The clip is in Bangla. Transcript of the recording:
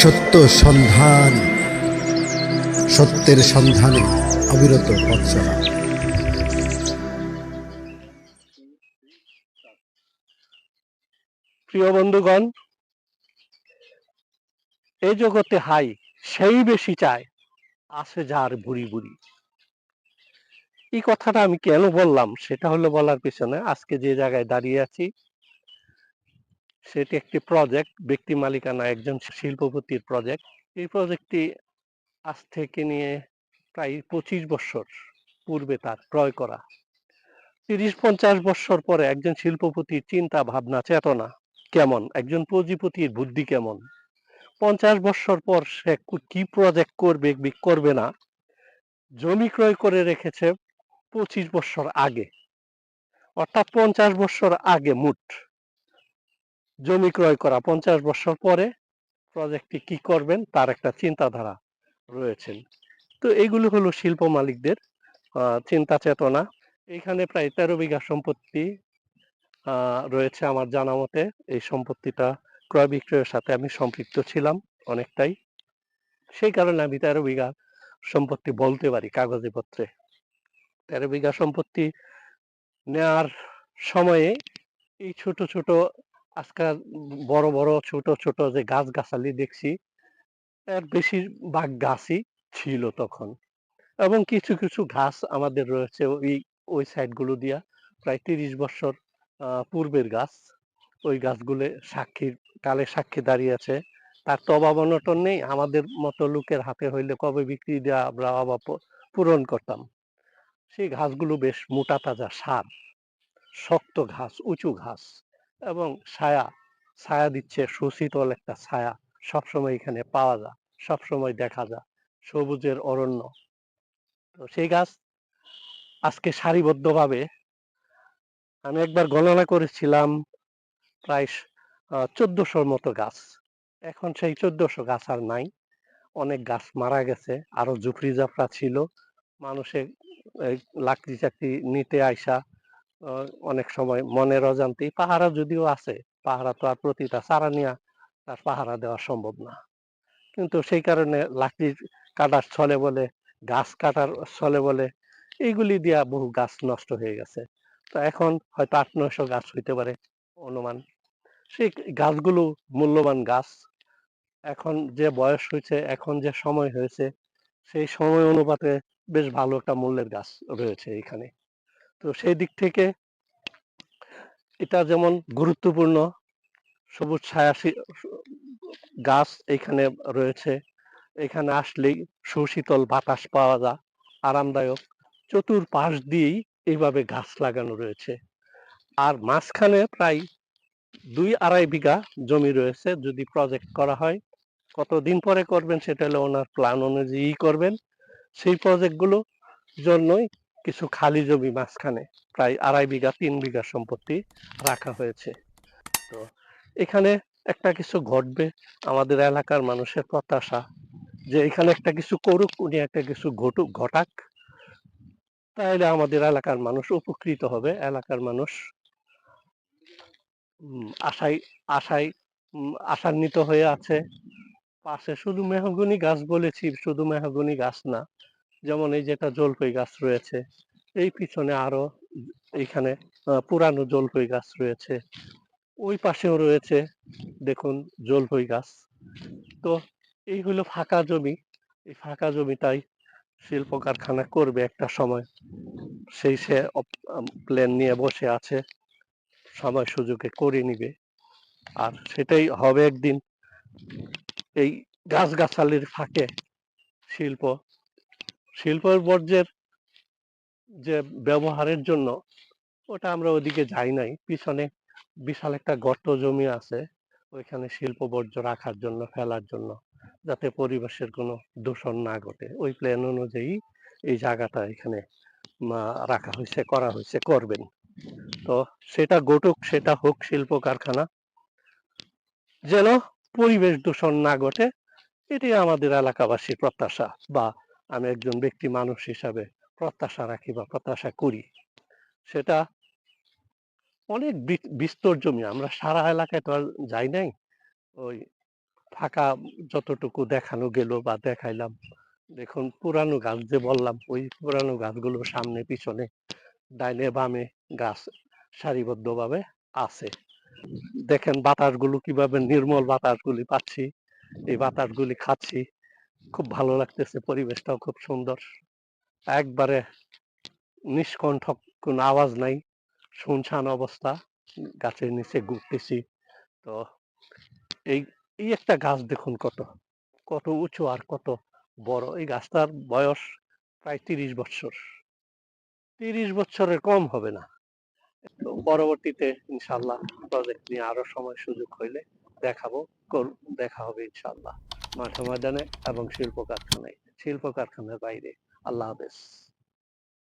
সত্য সন্ধান, সত্যের সন্ধানে অবিরত পথ প্রিয় বন্ধুগণ এই জগতে হাই সেই বেশি চায় আছে যার বুড়ি বুড়ি। এই কথাটা আমি কেন বললাম সেটা হলো বলার পিছনে আজকে যে জায়গায় দাঁড়িয়ে আছি সেটি একটি প্রজেক্ট ব্যক্তি মালিকানা একজন শিল্পপতির প্রজেক্ট এই প্রজেক্টটি আজ থেকে নিয়ে প্রায় পঁচিশ বছর পূর্বে তার ক্রয় করা। তিরিশ পঞ্চাশ বছর পরে একজন শিল্পপতির চিন্তা, ভাবনা, চেতনা কেমন? একজন পুঁজিপতির বুদ্ধি কেমন? পঞ্চাশ বছর পর সে কু- প্রজেক্ট করবে করবে না? জমি ক্রয় করে রেখেছে পঁচিশ বছর আগে। অর্থাৎ পঞ্চাশ বছর আগে মুঠ জমি ক্রয় করা। পঞ্চাশ বছর পরে প্রজেক্টটি কি করবেন তার একটা চিন্তাধারা রয়েছেন। তো এগুলো হলো শিল্প মালিকদের চিন্তা চেতনা। এখানে প্রায় তেরো বিঘা সম্পত্তি রয়েছে আমার জানা মতে। এই সম্পত্তিটা ক্রয় বিক্রয়ের সাথে আমি সম্পৃক্ত ছিলাম অনেকটাই। সেই কারণে আমি তেরো বিঘা সম্পত্তি বলতে পারি কাগজে পত্রে তেরো বিঘা সম্পত্তি নেয়ার সময়ে এই ছোট ছোট আজকাল বড় বড়, ছোট ছোট যে গাছ গাছালি দেখছি, এর বেশিরভাগ গাছই ছিল তখন। এবং কিছু কিছু ঘাস আমাদের রয়েছে ওই ওই সাইডগুলো দিয়া প্রায় তিরিশ বছর পূর্বের গাছ। ওই গাছগুলো সাক্ষীর কালে সাক্ষী দাঁড়িয়ে আছে। তার তো অভাব অনটন নেই। আমাদের মতো লোকের হাতে হইলে কবে বিক্রি দেওয়া আমরা অভাব পূরণ করতাম। সেই ঘাসগুলো বেশ মোটা, তাজা সার, শক্ত ঘাস, উঁচু ঘাস। এবং ছায়া ছায়া দিচ্ছে সুশীতল একটা ছায়া। সবসময় এখানে পাওয়া যায়, সবসময় দেখা যায়, সবুজের অরণ্য। তো সেই গাছ আজকে সারিবদ্ধভাবে আমি একবার গণনা করেছিলাম প্রায় চোদ্দশোর মতো গাছ। এখন সেই চোদ্দশো গাছ আর নাই। অনেক গাছ মারা গেছে আরও ঝুপড়ি জাফরা ছিল। মানুষের লাকড়ি চাকরি নিতে আইসা অনেক সময় মনের অজান্তেই পাহারা যদিও আছে, পাহারা তো আর প্রতিটা চারা নিয়ে তার পাহারা দেওয়া সম্ভব না। কিন্তু সেই কারণে লাকড়ি কাটার ছলে বলে, গাছ কাটার ছলে বলে, এইগুলি দিয়া বহু গাছ নষ্ট হয়ে গেছে। তো এখন হয়তো আট, নয়শো গাছ হইতে পারে অনুমান। সেই গাছগুলো মূল্যবান গাছ। এখন যে বয়স হয়েছে এখন যে সময় হয়েছে, সেই সময় অনুপাতে বেশ ভালো একটা মূল্যের গাছ রয়েছে এখানে। তো সেই দিক থেকে এটা যেমন গুরুত্বপূর্ণ, সবুজ ছায়া গাছ এখানে রয়েছে। এখানে আসলেই সুশীতল বাতাস পাওয়া যায় আরামদায়ক। চতুর্পাশ দিয়েই এইভাবে গাছ লাগানো রয়েছে। আর মাঝখানে প্রায় দুই আড়াই বিঘা জমি রয়েছে যদি প্রজেক্ট করা হয়। কতদিন পরে করবেন সেটা হলো ওনার প্ল্যান অনুযায়ী করবেন। সেই প্রজেক্টগুলো জন্যই কিছু খালি জমি মাঝখানে প্রায় আড়াই বিঘা, তিন বিঘা সম্পত্তি রাখা হয়েছে। তো এখানে একটা কিছু ঘটবে, আমাদের এলাকার মানুষের প্রত্যাশা যে এখানে একটা কিছু করুক, উনি একটা কিছু ঘটুক, ঘটাক। তাহলে আমাদের এলাকার মানুষ উপকৃত হবে, এলাকার মানুষ আশায় আশায় আশান্বিত হয়ে আছে। পাশে শুধু মেহগনি গাছ বলেছি, শুধু মেহগনি গাছ না যেমন এই যেটা জলপাই গাছ রয়েছে এই পিছনে আরও এইখানে আহ, পুরানো জলপাই গাছ রয়েছে। ওই পাশেও রয়েছে দেখুন জলপাই গাছ। তো এই হলো ফাঁকা জমি। এই ফাঁকা জমিটাই শিল্প কারখানা করবে একটা সময়। সেই সে প্ল্যান নিয়ে বসে আছে সময় সুযোগে করে নিবে। আর সেটাই হবে একদিন এই গাছগাছালির ফাঁকে শিল্প শিল্পের বর্জ্যের যে ব্যবহারের জন্য, ওটা আমরা ওদিকে যাই নাই। পিছনে বিশাল একটা গর্ত জমি আছে, ওইখানে শিল্প বর্জ্য রাখার জন্য, ফেলার জন্য, যাতে পরিবেশের কোনো দূষণ না ঘটে। ওই প্ল্যান অনুযায়ী এই জায়গাটা এখানে রাখা হয়েছে, করা হয়েছে, করবেন। তো সেটা ঘটুক, সেটা হোক, শিল্প কারখানা, যেন পরিবেশ দূষণ না ঘটে এটি আমাদের এলাকাবাসীর প্রত্যাশা বা আমি একজন ব্যক্তি মানুষ হিসাবে প্রত্যাশা রাখি বা প্রত্যাশা করি। সেটা অনেক বিস্তর জমি। আমরা সারা এলাকায় তো আর যাই নাই। ওই ফাঁকা যতটুকু দেখানো গেল বা দেখাইলাম। দেখুন, পুরানো গাছ যে বললাম, ওই পুরানো গাছগুলো সামনে, পিছনে, ডাইনে, বামে গাছ সারিবদ্ধভাবে আছে। দেখেন, বাতাসগুলো কীভাবে নির্মল বাতাসগুলি পাচ্ছি, এই বাতাসগুলি খাচ্ছি। খুব ভালো লাগতেছে, পরিবেশটাও খুব সুন্দর। একবারে নিষ্কণ্ঠ কোনো আওয়াজ নাই, শুনশান অবস্থা, গাছের নিচে ঘুরতেছি। তো এই এই একটা গাছ দেখুন কত কত উঁচু আর কত বড়। এই গাছটার বয়স প্রায় তিরিশ বছর তিরিশ বছরের কম হবে না। পরবর্তীতে ইনশাল্লাহ প্রজেক্ট নিয়ে আরও সময় সুযোগ হইলে দেখাবো দেখা হবে ইনশাল্লাহ। মাঠে ময়দানে এবং শিল্প কারখানায় শিল্প কারখানার বাইরে। আল্লাহ হাফেজ।